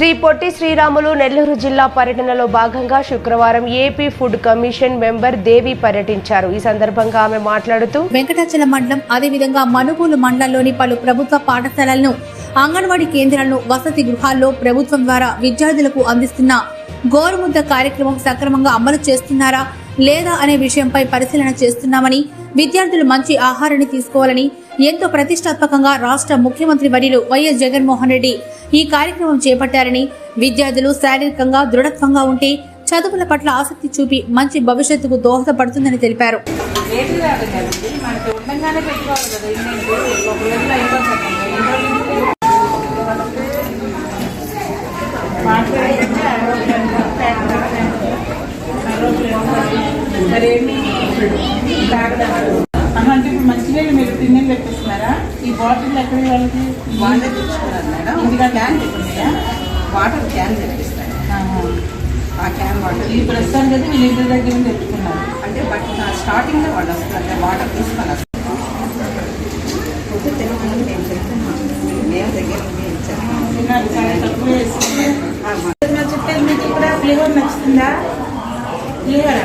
శ్రీ పొట్టి శ్రీరాములు నెల్లూరు జిల్లా పర్యటనలో భాగంగా శుక్రవారం AP food commission member Devi పర్యటించారు. ఈ సందర్భంగా ఆమె మాట్లాడుతూ వెంకటాచలం మండలం అదేవిధంగా మనుగోలు మండలంలోని పలు ప్రభుత్వ పాఠశాలలను అంగన్వాడీ కేంద్రాలను వసతి గృహాల్లో ప్రభుత్వం ద్వారా విద్యార్థులకు అందిస్తున్న గోరుముద్ద కార్యక్రమం సక్రమంగా అమలు చేస్తున్నారా లేదా అనే విషయంపై పరిశీలన చేస్తున్నామని విద్యార్థులు మంచి ఆహారాన్ని తీసుకోవాలని ఎంతో ప్రతిష్టాత్మకంగా రాష్ట్ర ముఖ్యమంత్రి వర్యులు వైఎస్ జగన్మోహన్ రెడ్డి ఈ కార్యక్రమం చేపట్టారని విద్యార్థులు శారీరకంగా దృఢత్వంగా ఉంటే చదువుల పట్ల ఆసక్తి చూపి మంచి భవిష్యత్తుకు దోహదపడుతుందని తెలిపారు. మరి అంటే ఇప్పుడు మంచినీళ్ళు మీరు తిన్నీ పెట్టిస్తున్నారా? ఈ బాటిల్ ఎక్కడ వాళ్ళకి వాళ్ళే తెచ్చుకున్నారు మేడం. ఇంటికా క్యాన్ తెప్పిస్తాయి వాటర్ క్యాన్ తెప్పిస్తాయి ఆ క్యాన్ వాటర్ ఈ ప్రస్తుతానికి అయితే వీళ్ళ ఇంటి దగ్గర నుంచి తెచ్చుకున్నారు. అంటే బట్ స్టార్టింగ్లో వాళ్ళు వస్తారు. వాటర్ తీసుకొని వస్తారు. తెలుగు నేను చెప్తున్నాను మేము దగ్గర తక్కువ చెప్పేది మీకు కూడా ఫ్లేవర్ నచ్చుతుందా? ఫ్లేవరా?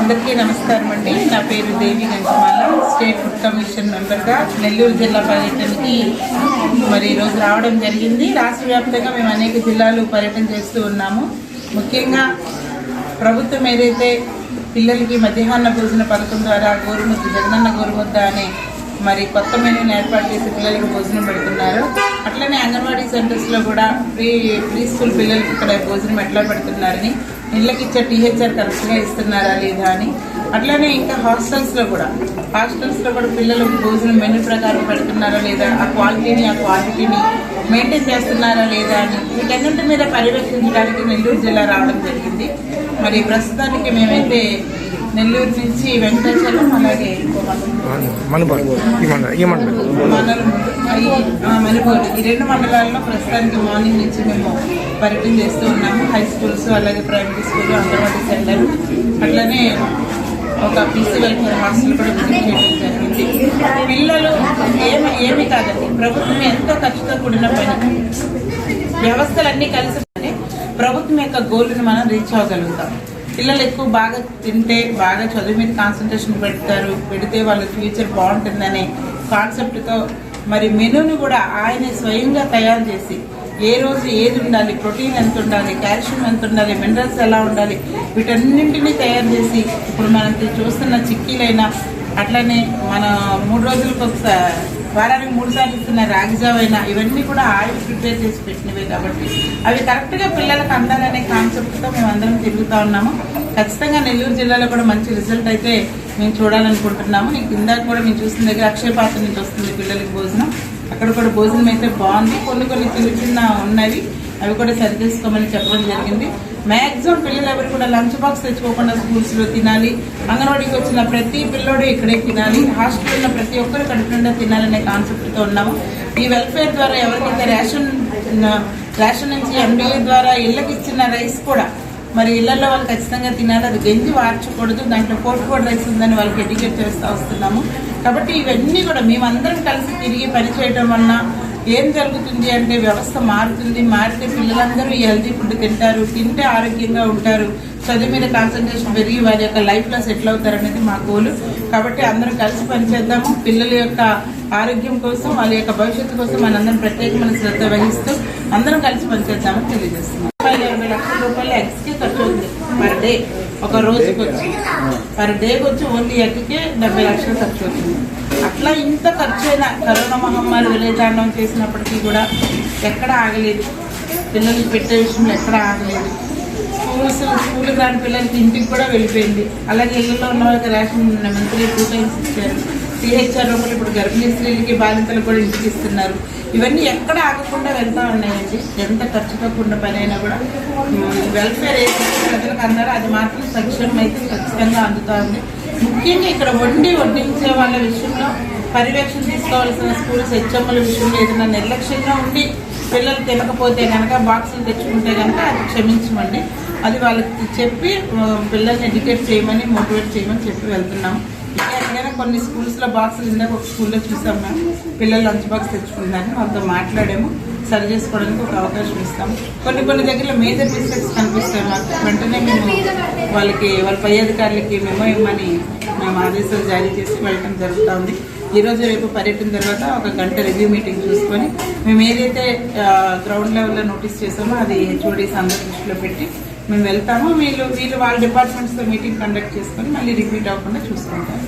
అందరికీ నమస్కారం అండి. నా పేరు Devi Gantamala state food commission మెంబర్గా నెల్లూరు జిల్లా పర్యటనకి మరి ఈరోజు రావడం జరిగింది. రాష్ట్ర వ్యాప్తంగా మేము అనేక జిల్లాలు పర్యటన చేస్తూ ఉన్నాము. ముఖ్యంగా ప్రభుత్వం ఏదైతే పిల్లలకి మధ్యాహ్న భోజన పథకం ద్వారా గోరుముద్ద జగనన్న గోరుముద్ద అనే మరి కొత్త మెనూని ఏర్పాటు చేసి పిల్లలకు భోజనం పెడుతున్నారు. అట్లనే అంగన్వాడీ సెంటర్స్లో కూడా ప్రీ ప్రీ స్కూల్ పిల్లలకి ఇక్కడ భోజనం ఎట్లా పెడుతున్నారని ఇళ్ళకి ఇచ్చే టీహెచ్ఆర్ కరెక్ట్గా ఇస్తున్నారా లేదా అని. అట్లనే ఇంకా హాస్టల్స్లో కూడా. హాస్టల్స్లో కూడా పిల్లలకు భోజనం మెనూ ప్రకారం పెడుతున్నారా లేదా ఆ క్వాలిటీని ఆ క్వాంటిటీని మెయింటైన్ చేస్తున్నారా లేదా అని వీటన్నింటి మీద పర్యవేక్షించడానికి నెల్లూరు జిల్లా రావడం జరిగింది. మరి ప్రస్తుతానికి మేమైతే నెల్లూరు నుంచి వెంకటాచలం అలాగే మనుపర్ ఈ రెండు మండలాల్లో ప్రస్తుతానికి మార్నింగ్ నుంచి మేము పర్యటన చేస్తూ ఉన్నాము. హై స్కూల్స్ అలాగే ప్రైమరీ స్కూల్ అంగన్వాడీ సెంటర్. అట్లనే ఒక పీసీ వెల్ఫేర్ హాస్టల్ కూడా జరిగింది. పిల్లలు ఏమి ఏమి కాదండి. ప్రభుత్వం ఎంతో ఖర్చుతో కూడిన పని. వ్యవస్థలన్నీ కలిసి ప్రభుత్వం యొక్క గోల్ని మనం రీచ్ అవ్వగలుగుతాం. పిల్లలు ఎక్కువ బాగా తింటే బాగా చదువు మీద కాన్సన్ట్రేషన్ పెడతారు పెడితే వాళ్ళ ఫ్యూచర్ బాగుంటుందనే కాన్సెప్ట్తో మరి మెనూని కూడా ఆయనే స్వయంగా తయారు చేసి ఏ రోజు ఏది ఉండాలి ప్రోటీన్ ఎంత ఉండాలి కాల్షియం ఎంత ఉండాలి మినరల్స్ ఎలా ఉండాలి వీటన్నింటినీ తయారు చేసి ఇప్పుడు మనం చూస్తున్న చిక్కీలైనా అట్లనే మన మూడు రోజులకు ఒకసారి వారానికి మూడు సార్లు ఇస్తున్న రాగి ఇవన్నీ కూడా ఆయిల్ ప్రిపేర్ చేసి పెట్టినవే కాబట్టి అవి కరెక్ట్గా పిల్లలకు అందాలనే కాన్సెప్ట్తో మేము అందరం తిరుగుతూ ఉన్నాము. ఖచ్చితంగా నెల్లూరు జిల్లాలో కూడా మంచి రిజల్ట్ అయితే మేము చూడాలనుకుంటున్నాము. నీకు ఇందాక కూడా మేము చూసిన దగ్గర అక్షయ పాత్ర నుంచి వస్తుంది పిల్లలకి భోజనం. అక్కడ కూడా భోజనం అయితే బాగుంది. కొన్ని కొన్ని చిన్న చిన్న ఉన్నవి అవి కూడా సరి చేసుకోమని చెప్పడం జరిగింది. మ్యాక్సిమం పిల్లలు ఎవరు కూడా లంచ్ బాక్స్ తెచ్చుకోకుండా స్కూల్స్లో తినాలి అంగన్వాడీకి వచ్చిన ప్రతి పిల్లోడు ఇక్కడే తినాలి హాస్టల్ ఉన్న ప్రతి ఒక్కరు కడుపు నిండా తినాలనే కాన్సెప్ట్తో ఉన్నాము. ఈ వెల్ఫేర్ ద్వారా ఎవరికైతే రేషన్ రేషన్ నుంచి ఎండిఏ ద్వారా ఇళ్ళకి ఇచ్చిన రైస్ కూడా మరి ఇళ్ళలో వాళ్ళు ఖచ్చితంగా తినాలి అది గెంజి వార్చకూడదు దాంట్లో కోటుకోడ్ రైస్ ఉందని వాళ్ళకి ఎడ్యుకేట్ చేస్తూ వస్తున్నాము. కాబట్టి ఇవన్నీ కూడా మేమందరం కలిసి తిరిగి పనిచేయడం వలన ఏం జరుగుతుంది అంటే వ్యవస్థ మారుతుంది మారితే పిల్లలందరూ ఈ హెల్తీ ఫుడ్ తింటారు తింటే ఆరోగ్యంగా ఉంటారు. చదువు మీద కాన్సన్ట్రేషన్ పెరిగి వారి యొక్క లైఫ్లో సెటిల్ అవుతారు అనేది మా గోలు కాబట్టి అందరం కలిసి పనిచేద్దాము. పిల్లల యొక్క ఆరోగ్యం కోసం వాళ్ళ యొక్క భవిష్యత్తు కోసం మనందరం ప్రత్యేకమైన శ్రద్ధ వహిస్తూ అందరం కలిసి పనిచేద్దామని తెలియజేస్తున్నాం. రూపాయలు ఇరవై లక్షల రూపాయలు ఎగ్స్కి ఖర్చు అవుతుంది పర్ డే ఒక రోజుకి వచ్చి పర్ డేకి వచ్చి ఓన్లీ ఎగ్కి డెబ్బై లక్షలు ఖర్చు అవుతుంది అట్లా ఇంత ఖర్చు అయినా కరోనా మహమ్మారి విలేజాండం చేసినప్పటికీ కూడా ఎక్కడ ఆగలేదు. పిల్లలకి పెట్టే విషయంలో ఎక్కడ ఆగలేదు. స్కూల్స్ స్కూల్ రాని పిల్లలకి ఇంటికి కూడా వెళ్ళిపోయింది. అలాగే ఇళ్ళలో ఉన్న వాళ్ళకి రేషన్ మంత్లీ టూ టైమ్స్ ఇచ్చారు సిహెచ్ఆర్ కూడా ఇప్పుడు గర్భిణీ స్త్రీలకి బాలింతలు కూడా ఇంటికి ఇస్తున్నారు. ఇవన్నీ ఎక్కడ ఆగకుండా వెళ్తా ఉన్నాయండి. ఎంత ఖర్చు తక్కువ పని అయినా కూడా వెల్ఫేర్ ఏ ప్రజలకు అన్నారో అది మాత్రం సంక్షేమం అయితే ఖచ్చితంగా అందుతూ ఉంది. ముఖ్యంగా ఇక్కడ వండి వడ్డించే వాళ్ళ విషయంలో పర్యవేక్షణ తీసుకోవాల్సిన స్కూల్స్ హెచ్ఎంల విషయంలో ఏదైనా నిర్లక్ష్యంగా ఉండి పిల్లలు తినకపోతే కనుక బాక్సులు తెచ్చుకుంటే కనుక అది క్షమించమండి. అది వాళ్ళకి చెప్పి పిల్లల్ని ఎడ్యుకేట్ చేయమని మోటివేట్ చేయమని చెప్పి వెళ్తున్నాం ఇంకా ఎక్కడైనా కొన్ని స్కూల్స్లో బాక్సులు ఇందాక ఒక స్కూల్లో చూసాం మ్యామ్. పిల్లలు లంచ్ బాక్స్ తెచ్చుకుంటారని వాళ్ళతో మాట్లాడాము. సరి చేసుకోవడానికి ఒక అవకాశం ఇస్తాం కొన్ని కొన్ని దగ్గర మేజర్ మిస్టేక్స్ కనిపిస్తాయి మాకు వెంటనే మేము వాళ్ళకి వాళ్ళ పై అధికారులకి మెమో ఇవ్వమని మేము ఆదేశాలు జారీ చేసి వెళ్ళటం జరుగుతూ ఈరోజు రేపు పర్యటన తర్వాత ఒక గంట రివ్యూ మీటింగ్ చూసుకొని మేము ఏదైతే గ్రౌండ్ లెవెల్లో నోటీస్ చేసామో అది హెచ్ఓడీస్ అందరి దృష్టిలో పెట్టి మేము వెళ్తాము. వీళ్ళు వీళ్ళు వాళ్ళ డిపార్ట్మెంట్స్తో మీటింగ్ కండక్ట్ చేసుకొని మళ్ళీ రిపీట్ అవ్వకుండా చూసుకుంటారు.